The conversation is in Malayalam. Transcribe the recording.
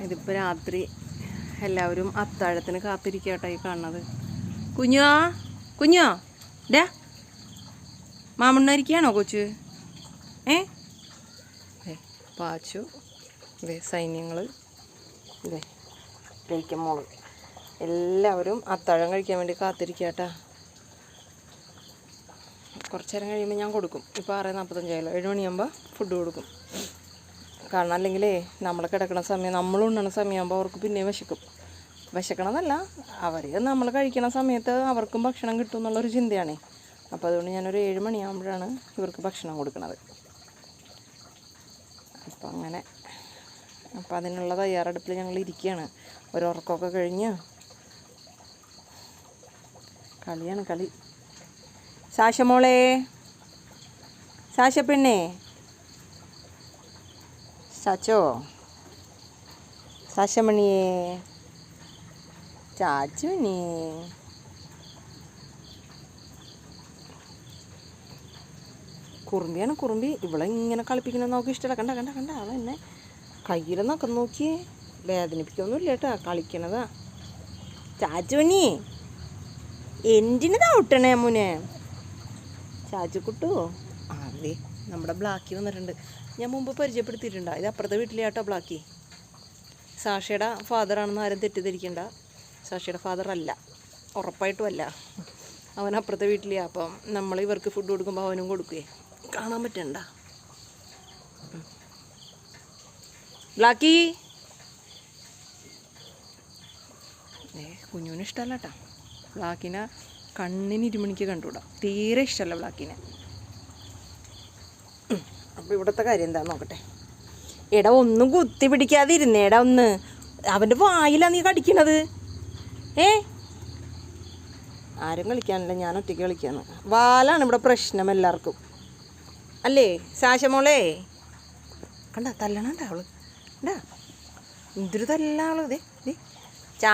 ഇതിപ്പോൾ രാത്രി എല്ലാവരും അത്താഴത്തിന് കാത്തിരിക്കട്ടെ ഈ കാണുന്നത്. കുഞ്ഞോ കുഞ്ഞോ ഡാ. മാമണ്ണരിക്കാണോ കൊച്ച്? ഏ? പാച്ചു ഇതേ സൈന്യങ്ങൾ ഇതേ മോൾ. എല്ലാവരും അത്താഴം കഴിക്കാൻ വേണ്ടി കാത്തിരിക്കട്ടാ. കുറച്ച് നേരം കഴിയുമ്പോൾ ഞാൻ കൊടുക്കും. ഇപ്പോൾ ആറ് നാൽപ്പത്തഞ്ചായാലോ ഏഴ് മണിയാകുമ്പോൾ ഫുഡ് കൊടുക്കും. കാരണം അല്ലെങ്കിലേ നമ്മൾ കിടക്കുന്ന സമയം നമ്മൾ ഉണ്ണണ സമയമാകുമ്പോൾ അവർക്ക് പിന്നെ വിശക്കും. വിശക്കണമെന്നല്ല അവർ നമ്മൾ കഴിക്കണ സമയത്ത് അവർക്കും ഭക്ഷണം കിട്ടും എന്നുള്ളൊരു ചിന്തയാണ്. അപ്പോൾ അതുകൊണ്ട് ഞാനൊരു ഏഴ് മണിയാകുമ്പോഴാണ് ഇവർക്ക് ഭക്ഷണം കൊടുക്കുന്നത് അപ്പം അങ്ങനെ അപ്പം അതിനുള്ള തയ്യാറെടുപ്പിൽ ഞങ്ങൾ ഇരിക്കുകയാണ് ഒരു ഉറക്കമൊക്കെ കഴിഞ്ഞ് കളിയാണ് കളി. സാശമോളെ സാശപ്പെണ്ണേ ചാച്ചോ സാശമണിയേ. ചാച്ചുണി കുറുമ്പിയാണ് കുറുമ്പി. ഇവളെ ഇങ്ങനെ കളിപ്പിക്കണമെന്ന് നോക്കി ഇഷ്ടമല്ല കണ്ട കണ്ട കണ്ട. അവൾ എന്നെ കയ്യിലൊന്നൊക്കെ നോക്കി വേദനിപ്പിക്കൊന്നുമില്ല കേട്ടോ. കളിക്കണതാ. ചാച്ചുമണി എന്തിനു ഔട്ടണേ മുനെ? ചാച്ചുക്കുട്ടു? ആ നമ്മുടെ ബ്ലാക്കി വന്നിട്ടുണ്ട്. ഞാൻ മുമ്പ് പരിചയപ്പെടുത്തിയിട്ടുണ്ട്. ഇത് അപ്പുറത്തെ വീട്ടിലെ കേട്ടോ ബ്ലാക്കി. സാക്ഷയുടെ ഫാദറാണെന്ന് ആരും തെറ്റിദ്ധരിക്കണ്ട. സാക്ഷിയുടെ ഫാദർ അല്ല ഉറപ്പായിട്ടും അല്ല അവൻ അപ്പുറത്തെ വീട്ടിലെയാ. അപ്പം നമ്മൾ ഇവർക്ക് ഫുഡ് കൊടുക്കുമ്പോൾ അവനും കൊടുക്കുകയെ കാണാൻ പറ്റണ്ട. ബ്ലാക്കി. ഏ കുഞ്ഞുവിന് ഇഷ്ടമല്ല കേട്ടോ ബ്ലാക്കിനെ കണ്ണിന് ഇരുമണിക്ക് കണ്ടുകൂടാ. തീരെ ഇഷ്ടമല്ല ബ്ലാക്കിനെ. അപ്പോൾ ഇവിടുത്തെ കാര്യം എന്താ നോക്കട്ടെ. എടാ ഒന്നും കുത്തി പിടിക്കാതെ ഇരുന്നേടാ ഒന്ന്. അവന്റെ വായിലാണ് നീ കടിക്കണത്. ഏ? ആരും കളിക്കാനില്ല. ഞാൻ ഒറ്റയ്ക്ക് കളിക്കാണ്. വാലാണ് ഇവിടെ പ്രശ്നം എല്ലാവർക്കും. അല്ലേ ശാശമോളെ? കണ്ട തല്ലണണ്ട അവൾ. കണ്ടാ? എന്തൊരു തല്ല അവൾ